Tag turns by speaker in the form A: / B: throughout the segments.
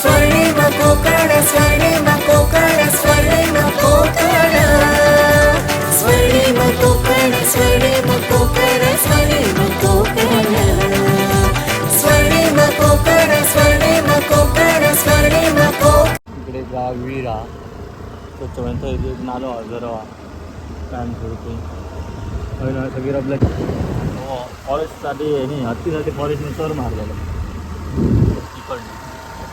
A: स्वर्णिम कोकण स्वर्णिम कोकण स्वर्णिम कोकण. स्वर्णिम कोकण स्वर्णिम कोकण स्वर्णिम कोकण. स्वर्णिम कोकण स्वर्णिम कोकण स्वर्णिम कोकण.
B: इकडे गाव विरा. त्याच्यापर्यंत इथे नालो हजरवा पॅन फिरते सगळी आपल्या फॉरेस्टसाठी हे नाही हत्तीसाठी फॉरेस्टने सर मारलेलं. इकडनं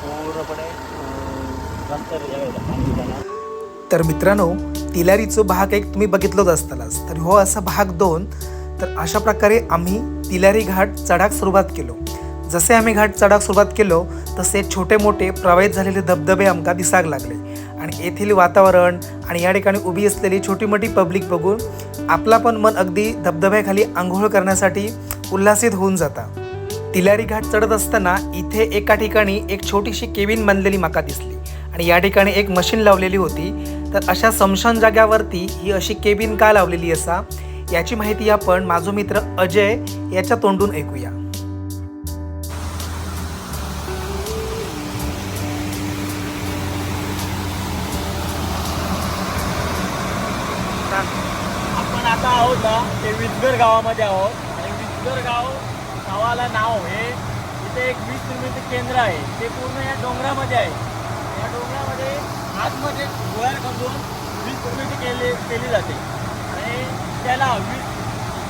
B: पूर्णपणे
C: तर मित्रांनो तिलारीचो भाग एक तुम्ही बघितलोच असतालाच. तर हो असा भाग दोन. तर अशा प्रकारे आम्ही तिलारी घाट चढाक सुरुवात केलो. जसे आम्ही घाट चढाक सुरुवात केलो तसे छोटे मोठे प्रवाहित झालेले धबधबे आमका दिसाक लागले. आणि येथील वातावरण आणि या ठिकाणी उभी असलेली छोटी मोठी पब्लिक बघून आपला पण मन अगदी धबधब्याखाली आंघोळ करण्यासाठी उल्हासित होऊन जाता. तिलारी घाट चढत असताना इथे एका ठिकाणी एक छोटीशी केविन बांधलेली माका दिसली. आणि या ठिकाणी एक मशीन लावलेली होती. तर अशा समशान जाग्यावरती ही अशी केबिन का लावलेली असा? याची माहिती आपण माझो मित्र अजय याच्या तोंडून ऐकूया.
B: आपण आता आहोत ना ते विजगर गावामध्ये आहोत. आणि विजगर गाव गावाला नाव हे इथे एक वीज निर्मिती केंद्र आहे. ते पूर्ण या डोंगरामध्ये आहे. या डोंगरामध्ये आतमध्ये गोळ्या खंदून वीज निर्मिती केली केली जाते. आणि त्याला वीज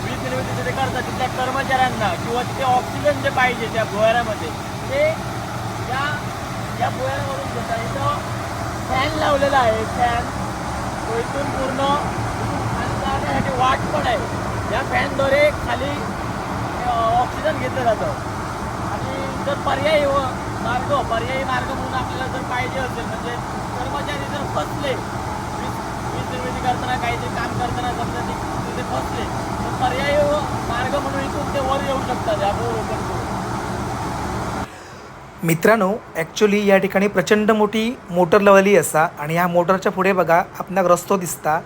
B: वीज निर्मिती तिथे करतात तिथल्या कर्मचाऱ्यांना किंवा तिथे ऑक्सिजन जे पाहिजे त्या भुयारामध्ये ते या या भुयारामधून घेतात. इथं फॅन लावलेला आहे. फॅन तो इथून पूर्ण खाली जाण्यासाठी वाट पण आहे. या फॅनद्वारे खाली ऑक्सिजन घेतलं जातं. आणि जर पर्यायी व मार्ग पर्यायी मार्ग म्हणून आपल्याला जर पाहिजे असेल म्हणजे कर्मचारी जर फसले वीज वीज निर्मिती करताना काहीतरी काम करताना समजा ते तिथे फसले तर पर्यायी मार्ग म्हणून इथून ते वर येऊ शकतात या बोर करून
C: मित्रांनो ॲक्च्युली या ठिकाणी प्रचंड मोठी मोटर लावलेली असा आणि ह्या मोटरच्या पुढे बघा आपणाक रस्तो दिसता.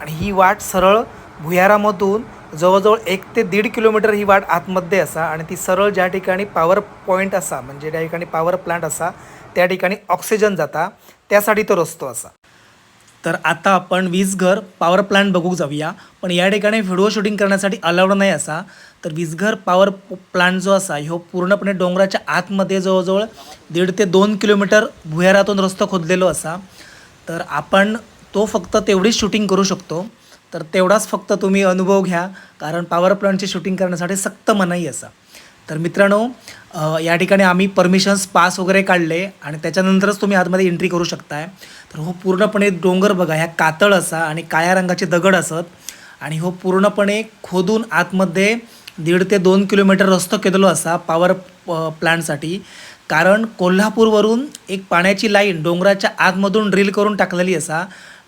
C: आणि ही वाट सरळ भुयारामधून जवळजवळ एक ते दीड किलोमीटर ही वाट आतमध्ये असा आणि ती सरळ ज्या ठिकाणी पॉवर पॉईंट असा म्हणजे ज्या ठिकाणी पॉवर प्लांट असा त्या ठिकाणी ऑक्सिजन जाता त्यासाठी तो रस्तो असा. तर आता आपण वीजघर पॉवर प्लांट बघूक जाऊया. पण या ठिकाणी व्हिडिओ शूटिंग करण्यासाठी अलाउड नाही असा. तर वीजघर पॉवर प्लांट जो असा ह्यो पूर्णपणे डोंगराच्या आतमध्ये जवळजवळ दीड ते दोन किलोमीटर भुयारातून रस्तो खोदलेलो असा. तर आपण तो फक्त तेवढीच शूटिंग करू शकतो. तर तेवढाच फक्त तुम्ही अनुभव घ्या कारण पॉवर प्लांटची शूटिंग करण्यासाठी सक्त मनाई असा. तर मित्रांनो या ठिकाणी आम्ही परमिशन्स पास वगैरे काढले आणि त्याच्यानंतरच तुम्ही आतमध्ये एंट्री करू शकताय. तर हो पूर्णपणे डोंगर बघा ह्या कातळ असा आणि काळ्या रंगाचे दगड असत आणि हो पूर्णपणे खोदून आतमध्ये दीड ते दोन किलोमीटर रस्तो केलेलो असा पॉवर प्लांटसाठी कारण कोल्हापूरवरून एक पाण्याची लाईन डोंगराच्या आतमधून ड्रिल करून टाकलेली असा.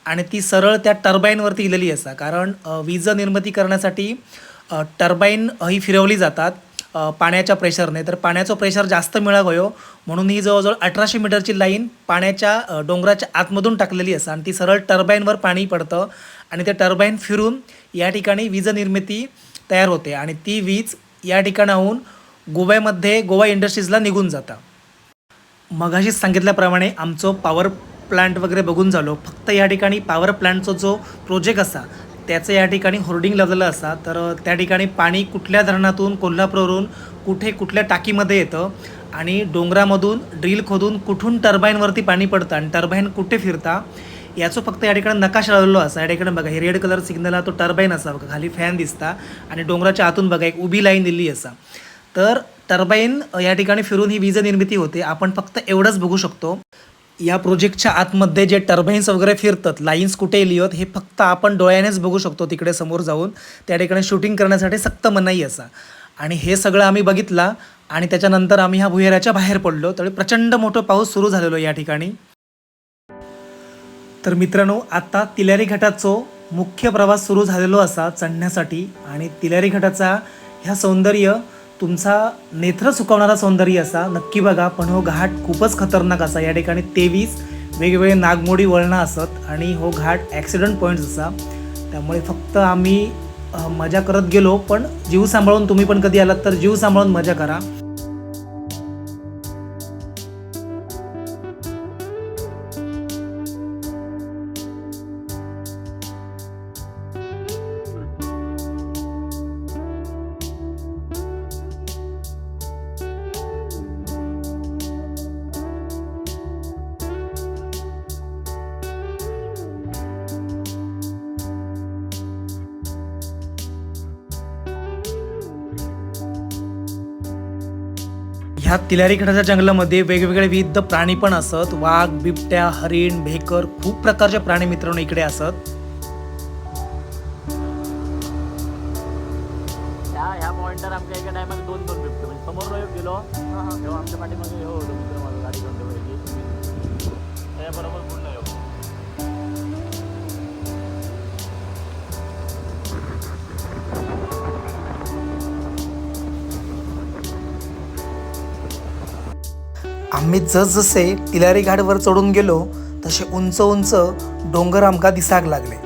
C: आणि ती सरळ त्या टर्बाईनवरती इलेली असा कारण वीज निर्मिती करण्यासाठी टर्बाईन ही फिरवली जातात पाण्याच्या प्रेशरने. तर पाण्याचं प्रेशर जास्त मिळावं म्हणून ही जवळजवळ अठराशे मीटरची लाईन पाण्याच्या डोंगराच्या आतमधून टाकलेली असा आणि ती सरळ टर्बाईनवर पाणी पडतं आणि ते टर्बाईन फिरून या ठिकाणी वीज निर्मिती तयार होते आणि ती वीज या ठिकाणाहून गोव्यामध्ये गोवा इंडस्ट्रीजला निघून जातं. मगाशीच सांगितल्याप्रमाणे आमचं पॉवर प्लांट वगैरे बघून झालो. फक्त या ठिकाणी पॉवर प्लांटचा जो प्रोजेक्ट असा त्याचं या ठिकाणी होर्डिंग लावलेलं असा. तर त्या ठिकाणी पाणी कुठल्या धरणातून कोल्हापूरवरून कुठे कुठल्या टाकीमध्ये येतं आणि डोंगरामधून ड्रिल खोदून कुठून टर्बाईनवरती पाणी पडतं आणि टर्बाईन कुठे फिरता याचं फक्त या ठिकाणी नकाशा लावलेलो असा. या ठिकाणी बघा हे रेड कलर सिग्नल तो टर्बाईन असा. बघा खाली फॅन दिसता आणि डोंगराच्या आतून बघा एक उभी लाईन दिली असा. तर टर्बाईन या ठिकाणी फिरून ही वीज निर्मिती होते. आपण फक्त एवढंच बघू शकतो. या प्रोजेक्टच्या आतमध्ये जे टर्बाईन्स वगैरे फिरतात लाईन्स कुठे लिहत हे फक्त आपण डोळ्यानेच बघू शकतो तिकडे समोर जाऊन. त्या ठिकाणी शूटिंग करण्यासाठी सक्त मनाई असा. आणि हे सगळं आम्ही बघितला आणि त्याच्यानंतर आम्ही ह्या भुयाराच्या बाहेर पडलो. त्यावेळी प्रचंड मोठं पाऊस सुरू झालेलो या ठिकाणी. तर मित्रांनो आता तिलारी घाटाचो मुख्य प्रवास सुरू झालेलो असा चढण्यासाठी. आणि तिलारी घाटाचा ह्या सौंदर्य तुमचा नेत्र सुकवणारा सौंदर्य असा नक्की बघा पण हो घाट खूपच खतरनाक असा. या ठिकाणी तेवीस वेगवेगळे नागमोडी वळणं असत आणि हो घाट ॲक्सिडंट पॉईंट्स असा. त्यामुळे फक्त आम्ही मजा करत गेलो पण जीव सांभाळून तुम्ही पण कधी आलात तर जीव सांभाळून मजा करा. ह्या तिलारीगडाच्या जंगलामध्ये वेगवेगळे विविध प्राणी पण असत. वाघ बिबट्या हरिण भेकर खूप प्रकारचे प्राणी मित्रांनो इकडे असत.
B: ह्या पॉइंटवर आमच्या एका टायमाला दोन दोन बिबटे म्हणजे समोर गेलो तेव्हा आमच्या पाठीमागे हो होतो मित्र माझा गाडी घेऊन तेव्हा त्याच्याबरोबर पूर्ण
C: आम्ही जसजसे तिलारी घाटवर चढून गेलो तसे उंच उंच डोंगर आमका दिसाक लागले.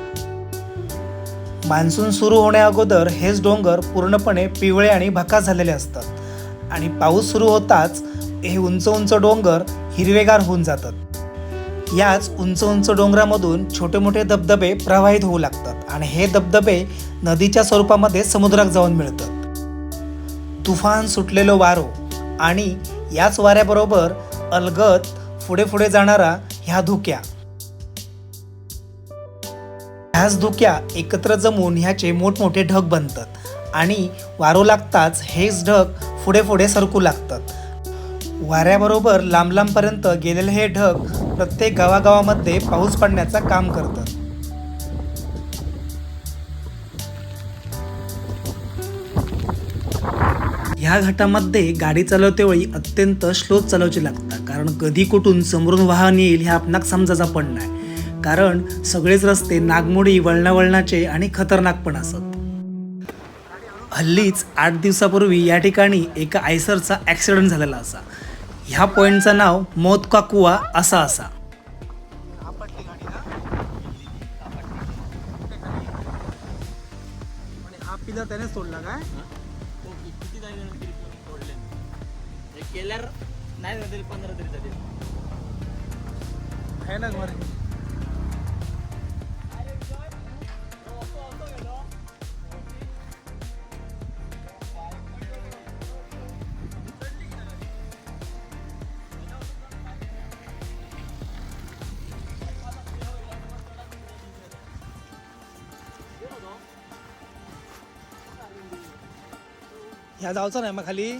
C: मान्सून सुरू होण्या अगोदर हेच डोंगर पूर्णपणे पिवळे आणि भकास झालेले असतात. आणि पाऊस सुरू होताच हे उंच उंच डोंगर हिरवेगार होऊन जातात. याच उंच उंच डोंगरामधून छोटे मोठे धबधबे प्रवाहित होऊ लागतात आणि हे धबधबे नदीच्या स्वरूपामध्ये समुद्रात जाऊन मिळतात. तुफान सुटलेलो वारो आणि याच वाऱ्याबरोबर अलगत पुढे पुढे जाणारा ह्या धुक्या. ह्याच धुक्या एकत्र जमून ह्याचे मोठमोठे ढग बनतात आणि वारो लागताच हेच ढग पुढे पुढे सरकू लागतात. वाऱ्याबरोबर लांब लांबपर्यंत गेलेले हे ढग प्रत्येक गावागावामध्ये पाऊस पडण्याचं काम करतात. ह्या घाटामध्ये गाडी चालवतेवेळी अत्यंत स्लो चालवची लागतात. कारण कधी कुठून समोरून वाहन येईल हे आपणाक समजाचा पण नाही. कारण सगळेच रस्ते नागमोडी वळणावळणाचे आणि खतरनाक पण असत. हल्लीच आठ दिवसापूर्वी या ठिकाणी एका आयसरचा ॲक्सिडेंट झालेला असा. ह्या पॉईंटचं नाव मौत का कुवा असा. असा हा पिलर त्यानेच काय?
B: किती जाईल तोडले हे केल्यावर नाही झालं तरी पंधरा तरी जाते
C: आहे ना बरं ह्या जायचं नाही मग खाली.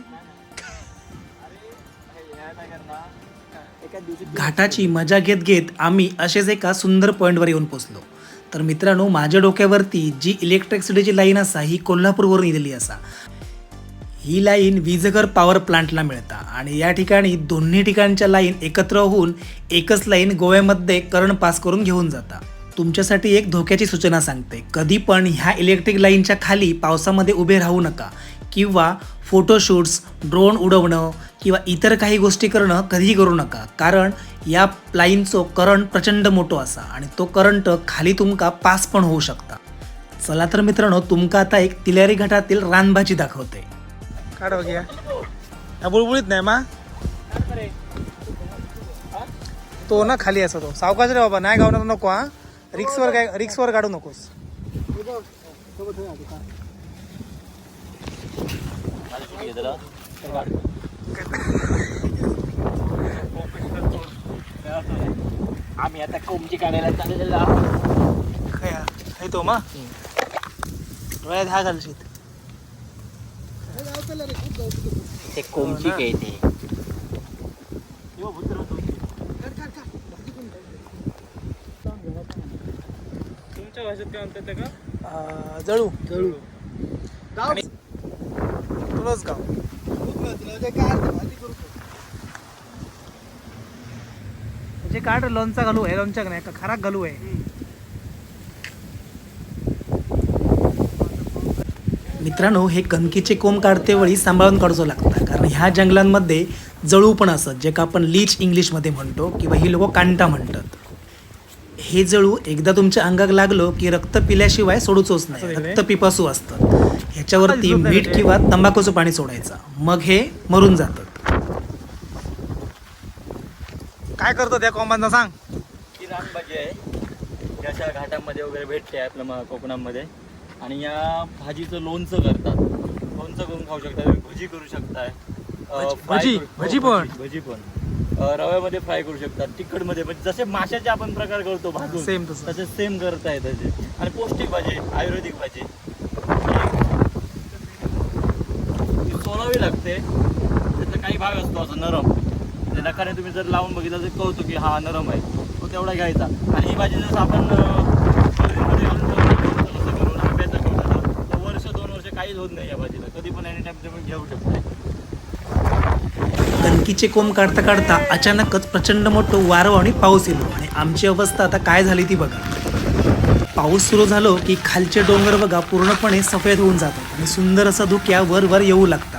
C: घाटाची मजा घेत घेत आम्ही असेच एका सुंदर पॉईंटवर येऊन पोचलो तर मित्रांनो माझ्या डोक्यावरती जी इलेक्ट्रिसिटीची लाईन असा ही कोल्हापूरवरून दिलेली असा. ही लाईन वीजगर पॉवर प्लांटला मिळता आणि या ठिकाणी दोन्ही ठिकाणच्या लाईन एकत्र होऊन एकच लाईन गोव्यामध्ये करंट पास करून घेऊन जाता. तुमच्यासाठी एक धोक्याची सूचना सांगते. कधी पण ह्या इलेक्ट्रिक लाईनच्या खाली पावसामध्ये उभे राहू नका. किंवा फोटोशूट्स ड्रोन उडवणं किंवा इतर काही गोष्टी करणं कधीही करू नका. कारण या प्लाईनचो करंट प्रचंड मोठो असा आणि तो करंट खाली तुमका पास पण होऊ शकता. चला तर मित्रांनो तुमका आता एक तिलारी घाटातील रानभाजी दाखवते. काढ बघूया बुळबुळीत नाही मा. तो ना खाली असा तो. सावकाश रे बाबा नाही गावणार नको हा. रिक्सवर काय रिक्सवर काढू नकोस.
B: आम्ही आता कोंबची काढायला चाललेलो आहोत.
C: हे तो मा? डोळ्यात हा घालशील
B: ते कोंबची काय ते तुमच्या भाषेत काय म्हणतात का
C: जळू. जळू. तुळस गाव. म्हणजे काढ लोणचा घालू आहे लोणचा नाही का खराक घालू आहे. मित्रांनो हे कणकीचे कोंब काढते वेळी सांभाळून काढावं लागतं. कारण ह्या जंगलांमध्ये जळू पण असत जे का आपण लीच इंग्लिशमध्ये म्हणतो किंवा ही लोक कांटा म्हणतात. हे जळू एकदा तुमच्या अंगाक लागलो की रक्त पिल्याशिवाय सोडूचोच नाही. रक्त पिपासू असतं. ह्याच्यावरती मीठ किंवा तंबाखूचं पाणी सोडायचं. मग हे मरून जातात काय करतो त्या कोंबांना सांग?
B: ही रानभाजी आहे. ही अशा घाटामध्ये वगैरे भेटते आपल्या मा- कोकणामध्ये. आणि या भाजीचं लोणचं करतात. लोणचं करून खाऊ शकता तुम्ही भजी करू शकताय. अ,
C: भजी-
B: fry
C: भजी-
B: हो,
C: पण?
B: भजी पण. रव्यामध्ये फ्राय करू शकतात तिखटमध्ये म्हणजे जसे माशाचे आपण प्रकार करतो भाजून
C: Same तसं.
B: तसे सेम करता येत त्याचे आणि पौष्टिक भाजी आयुर्वेदिक भाजी. ती सोलावी लागते त्याचं काही भाग असतो असं नरम. नखाने तुम्ही जर लावून बघितलं तर कळतो की हा नरम आहे. तो तेवढा घ्यायचा. आणि ही भाजी जसं आपण करून आंब्याचं तर वर्ष दोन वर्ष काहीच होत नाही या भाजीला. कधी पण एनी टाइम तुम्ही घेऊ शकता
C: कणकीचे कोंब काढता काढता अचानकच प्रचंड मोठं वारं आणि पाऊस येलो आणि आमची अवस्था आता काय झाली ती बघा. पाऊस सुरू झालो की खालचे डोंगर बघा पूर्णपणे सफेद होऊन जातात आणि सुंदर असा धुक्या वर वर येऊ लागतो.